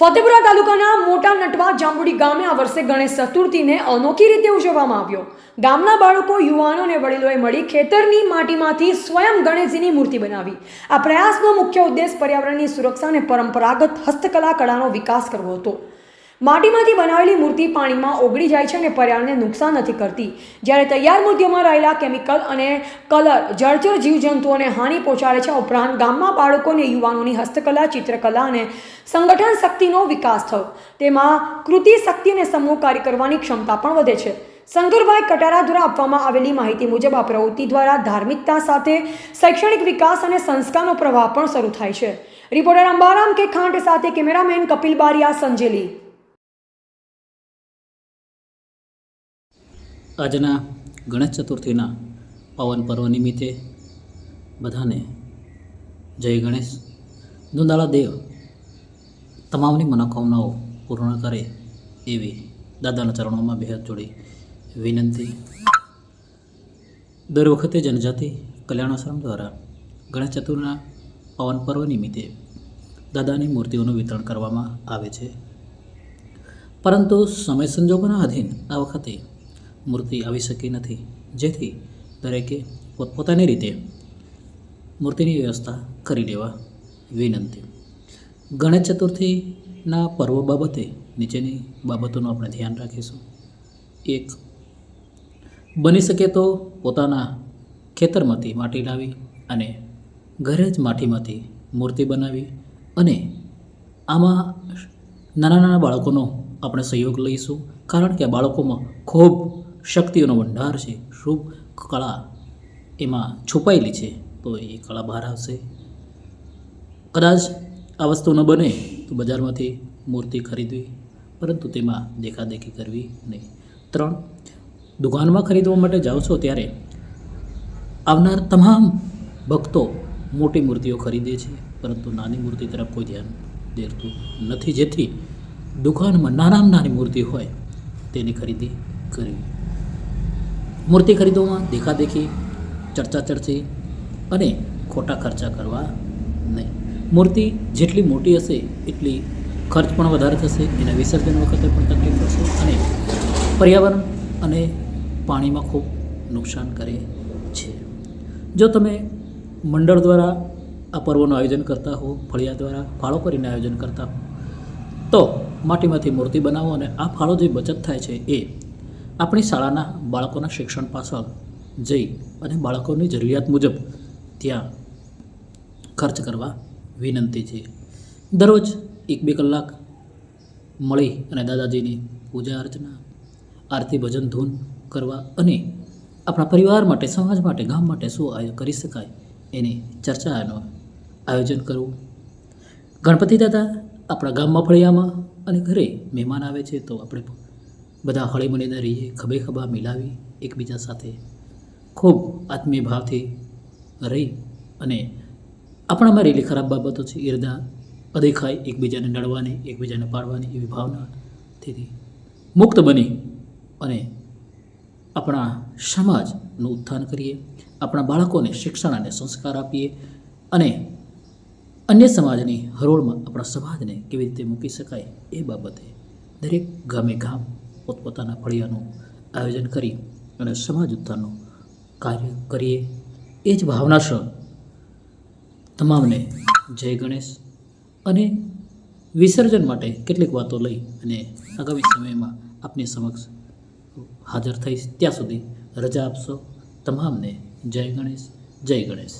ફતેપુરા તાલુકાના મોટા નટવા જાંબુડી ગામે આ વર્ષે ગણેશ ચતુર્થીને અનોખી રીતે ઉજવવામાં આવ્યો. ગામના બાળકો, યુવાનો અને વડીલોએ મળી ખેતરની માટીમાંથી સ્વયં ગણેશજીની મૂર્તિ બનાવી. આ પ્રયાસનો મુખ્ય ઉદ્દેશ પર્યાવરણની સુરક્ષા અને પરંપરાગત હસ્તકલા કળાનો વિકાસ કરવો હતો. માટીમાંથી બનાવેલી મૂર્તિ પાણીમાં ઓગળી જાય છે અને પર્યાવરણને નુકસાન નથી કરતી. જ્યારે તૈયાર મૂર્તિઓમાં રહેલા કેમિકલ અને કલર જળચર જીવજંતુઓને હાનિ પહોંચાડે છે ઉપરાંત ગામમાં બાળકો અને યુવાનોની હસ્તકલા, ચિત્રકલા અને સંગઠન શક્તિનો વિકાસ થયો. તેમાં કૃતિ શક્તિ અને સમૂહ કાર્ય કરવાની ક્ષમતા પણ વધે છે. શંકરભાઈ કટારા દ્વારા આપવામાં આવેલી માહિતી મુજબ, આ પ્રવૃત્તિ દ્વારા ધાર્મિકતા સાથે શૈક્ષણિક વિકાસ અને સંસ્કારનો પ્રવાહ પણ શરૂ થાય છે. રિપોર્ટર અંબારામ કે ખાંટ સાથે કેમેરામેન કપિલ બારિયા, સંજેલી. આજના ગણેશ ચતુર્થીના પાવન પર્વ નિમિત્તે બધાને જય ગણેશ. દુંદાળા દેવ તમામની મનોકામનાઓ પૂર્ણ કરે એવી દાદાના ચરણોમાં બેહદ જોડી વિનંતી. દર વખતે જનજાતિ કલ્યાણ આશ્રમ દ્વારા ગણેશ ચતુર્થના પાવન પર્વ નિમિત્તે દાદાની મૂર્તિઓનું વિતરણ કરવામાં આવે છે. પરંતુ સમય સંજોગોના અધીન આ વખતે મૂર્તિ આવી શકી નથી. જેથી દરેકે પોતપોતાની રીતે મૂર્તિની વ્યવસ્થા કરી લેવા વિનંતી. ગણેશ ચતુર્થીના પર્વ બાબતે નીચેની બાબતોનું આપણે ધ્યાન રાખીશું. એક, બની શકે તો પોતાના ખેતરમાંથી માટી લાવી અને ઘરે જ માટીમાંથી મૂર્તિ બનાવી અને આમાં નાના નાના બાળકોનો આપણે સહયોગ લઈશું. કારણ કે બાળકોમાં ખૂબ શક્તિઓનો ભંડાર છે શુભ કળા એમાં છુપાયેલી છે, તો એ કળા બહાર આવશે. કદાચ આ વસ્તુ ન બને તો બજારમાંથી મૂર્તિ ખરીદવી, પરંતુ તેમાં દેખાદેખી કરવી નહીં. ત્રણ, દુકાનમાં ખરીદવા માટે જાઓ છો ત્યારે આવનાર તમામ ભક્તો મોટી મૂર્તિઓ ખરીદે છે, પરંતુ નાની મૂર્તિ તરફ કોઈ ધ્યાન દેતું નથી. જેથી દુકાનમાં નાનામાં નાની મૂર્તિ હોય, તેની ખરીદી કરવી મૂર્તિ ખરીદવામાં દેખાદેખી, ચર્ચા ચર્ચી અને ખોટા ખર્ચા કરવા નહીં. મૂર્તિ જેટલી મોટી હશે, એટલી ખર્ચ પણ વધારે થશે. એના વિસર્જન વખતે પણ તકલીફ થશે અને પર્યાવરણ અને પાણીમાં ખૂબ નુકસાન કરે છે. જો તમે મંડળ દ્વારા આ પર્વનું આયોજન કરતા હો, ફળિયા દ્વારા ફાળો કરીને આયોજન કરતા હો, તો માટીમાંથી મૂર્તિ બનાવો અને આ ફાળો જે બચત થાય છે એ આપણી શાળાના બાળકોના શિક્ષણ પાછળ જઈ અને બાળકોની જરૂરિયાત મુજબ ત્યાં ખર્ચ કરવા વિનંતી છે. દરરોજ એક બે કલાક મળી અને દાદાજીની પૂજા અર્ચના, આરતી, ભજન, ધૂન કરવા અને આપણા પરિવાર માટે, સમાજ માટે, ગામ માટે શું આયોજન કરી શકાય એની ચર્ચાનું આયોજન કરવું. ગણપતિ દાદા આપણા ગામમાં ફળિયામાં અને ઘરે મહેમાન આવે છે તો આપણે બધા હળી મળીને રહીએ ખભે ખભા મિલાવી એકબીજા સાથે ખૂબ આત્મીય ભાવથી રહી અને આપણામાં રહેલી ખરાબ બાબતો છે ઈર્દા અદેખાય એકબીજાને નડવાની, એકબીજાને પાડવાની એવી ભાવનાથી મુક્ત બની અને આપણા સમાજનું ઉત્થાન કરીએ, આપણા બાળકોને શિક્ષણ અને સંસ્કાર આપીએ અને અન્ય સમાજની હરોળમાં આપણા સમાજને કેવી રીતે મૂકી શકાય એ બાબતે દરેક ગામે ગામ પોતપોતાના ફળિયાનું આયોજન કરી અને સમાજ ઉત્થાનનું કાર્ય કરીએ. એ જ ભાવનાસર તમામને જય ગણેશ અને વિસર્જન માટે કેટલીક વાતો લઈ અને આગામી સમયમાં આપની સમક્ષ હાજર થઈશ. ત્યાં સુધી રજા આપશો. તમામને જય ગણેશ જય ગણેશ.